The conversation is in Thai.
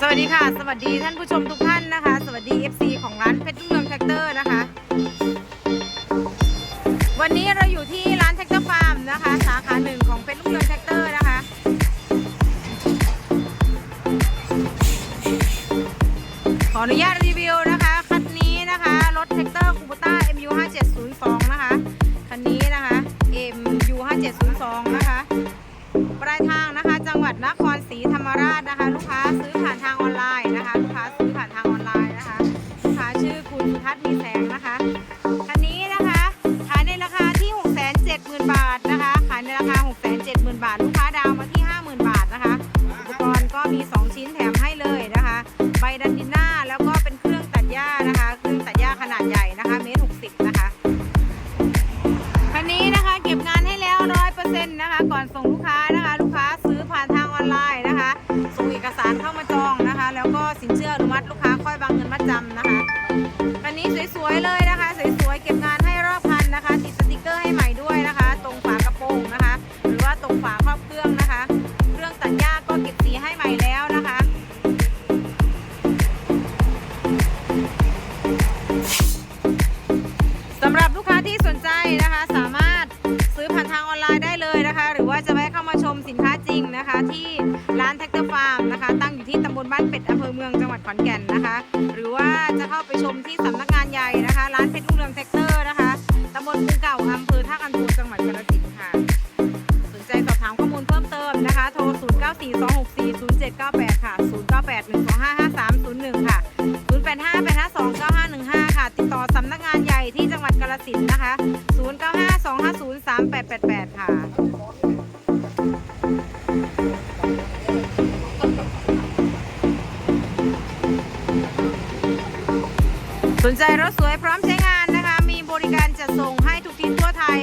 สวัสดีค่ะ สวัสดีท่านผู้ชมทุกท่านนะคะ สวัสดี FC ของร้านเพชรรุ่งเรืองแท็กเตอร์นะคะ วันนี้เราอยู่ที่ร้านแท็กเตอร์ฟาร์มนะคะ สาขาหนึ่งของเพชรรุ่งเรืองแท็กเตอร์นะคะ ขออนุญาตรีวิวนะคะ คันนี้นะคะ รถแท็กเตอร์คูปต้า MU 5702นะคะ คันนี้นะคะ MU 5702นะคะ 70,000 บาท ลูกค้าดาวมาที่ 50,000 บาทนะคะ อุปกรณ์ก็มี 2 ชิ้นแถมให้เลยนะคะ ใบดันดิน่าแล้วก็เป็นเครื่องตัดหญ้านะคะ เครื่องตัดหญ้าขนาดใหญ่นะคะเมตร60 นะคะ คันนี้นะคะเก็บงานให้แล้วร้อยเปอร์เซ็นต์นะคะ ก่อนส่งลูกค้านะคะ ลูกค้าซื้อผ่านทางออนไลน์นะคะ ส่งเอกสารเข้ามาจองนะคะ แล้วก็สินเชื่ออนุมัติลูกค้าค่อยบางเงินมัดจำนะคะ อบเครื่องนะคะ เครื่องตัดหญ้าก็เก็บสีให้ใหม่แล้วนะคะสำหรับลูกค้าที่สนใจนะคะ สามารถซื้อผ่านทางออนไลน์ได้เลยนะคะ หรือว่าจะแวะเข้ามาชมสินค้าจริงนะคะ ที่ร้านแท็กเตอร์ฟาร์มนะคะ ตั้งอยู่ที่ตำบลบ้านเป็ดอำเภอเมืองจังหวัดขอนแก่นนะคะ หรือว่าจะเข้าไปชมที่สำนักงานใหญ่นะคะ ร้านเพชรรุ่งเรืองแท็กเตอร์นะคะตำบลกรุงเก่าอำเภอท่ากันทูจังหวัดกาฬสิน 4 2 6 4 0 7 9 8 ค่ะ 0 9 8 1 2 5 5 3 0 1 ค่ะ 0 8 5 8 5 2 9 5 1 5 ค่ะ ติดต่อสำนักงานใหญ่ที่จังหวัดกาฬสินธุ์นะคะ 0 9 5 2 5 0 3 8 8 8 ค่ะสนใจรถสวยพร้อมใช้งานนะคะ มีบริการจัดส่งให้ทุกที่ทั่วไทย